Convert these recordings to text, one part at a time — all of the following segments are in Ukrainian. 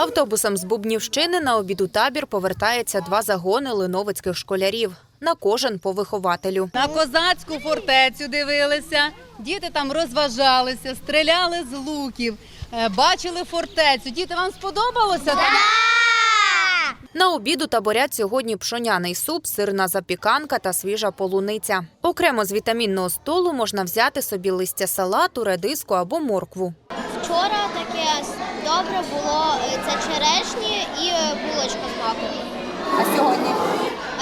Автобусом з Бубнівщини на обід у табір повертається два загони линовицьких школярів. На кожен по вихователю. На козацьку фортецю дивилися, діти там розважалися, стріляли з луків, е, бачили фортецю. Діти, вам сподобалося? На обіду таборять сьогодні пшоняний суп, сирна запіканка та свіжа полуниця. Окремо з вітамінного столу можна взяти собі листя салату, редиску або моркву. Вчора таке добре було е, це черешні і е, булочка з маком. А сьогодні?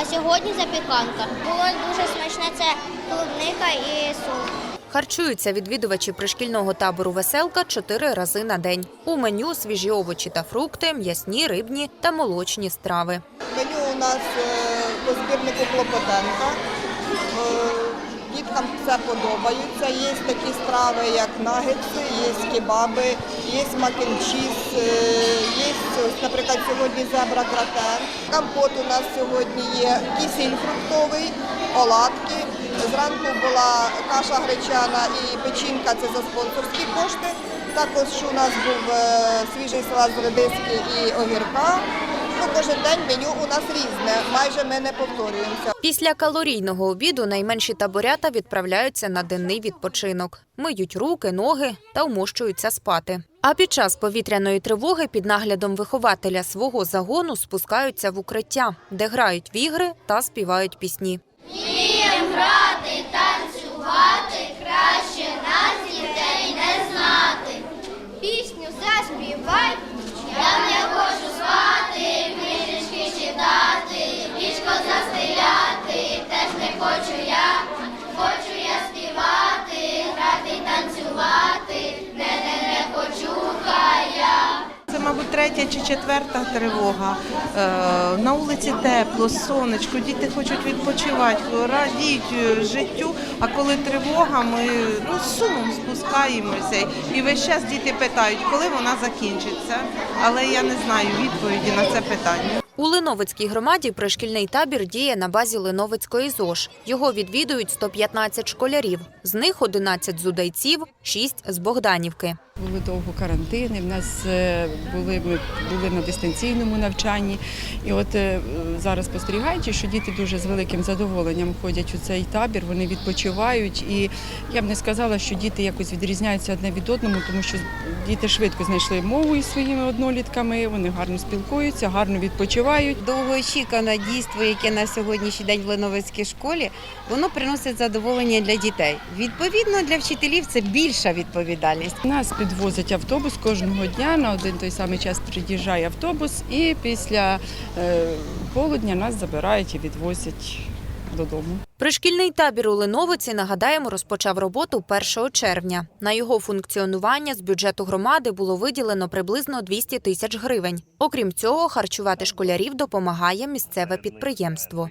А сьогодні запіканка. Було дуже смачне це клубника і суп. Харчуються відвідувачі пришкільного табору Веселка чотири рази на день. У меню свіжі овочі та фрукти, м'ясні, рибні та молочні страви. Меню у нас е, по збірнику Клопотенка. Е, Діткам все подобається. Є такі страви, як нагетси, є кебаби, є макінчіз, є, наприклад, сьогодні зебра гратен. Компот у нас сьогодні є кисіль фруктовий, оладки. Зранку була каша гречана і печінка це за спонсорські кошти. Також у нас був е, свіжий салат з редиски і огірка. Ну, кожен день меню у нас різне, майже ми не повторюємося. Після калорійного обіду найменші таборята відправляються на денний відпочинок, миють руки, ноги та вмощуються спати. А під час повітряної тривоги під наглядом вихователя свого загону спускаються в укриття, де грають в ігри та співають пісні. Пісню третя чи четверта тривога. Е, На вулиці тепло, сонечко, діти хочуть відпочивати, радіють е, життю. А коли тривога, ми ну, з сумом спускаємося. І весь час діти питають, коли вона закінчиться. Але я не знаю відповіді на це питання. У Линовицькій громаді пришкільний табір діє на базі Линовицької ЗОЖ. Його відвідують 115 школярів. З них 11 з Удайців, 6 з Богданівки. Були довго карантини. В нас е, були ми були на дистанційному навчанні. І от е, зараз спостерігаючи, що діти дуже з великим задоволенням ходять у цей табір, вони відпочивають. І я б не сказала, що діти якось відрізняються одне від одного, тому що діти швидко знайшли мову із своїми однолітками, вони гарно спілкуються, гарно відпочивають. Довгоочікуване дійство, яке на сьогоднішній день в Леновицькій школі, воно приносить задоволення для дітей. Відповідно, для вчителів це більша відповідальність. Нас підвозить автобус кожного дня. На один той самий час приїжджає автобус, і після е, полудня нас забирають і відвозять додому. Пришкільний табір у Линовиці, нагадаємо, розпочав роботу 1 червня. На його функціонування з бюджету громади було виділено приблизно 200 тисяч гривень. Окрім цього, харчувати школярів допомагає місцеве підприємство.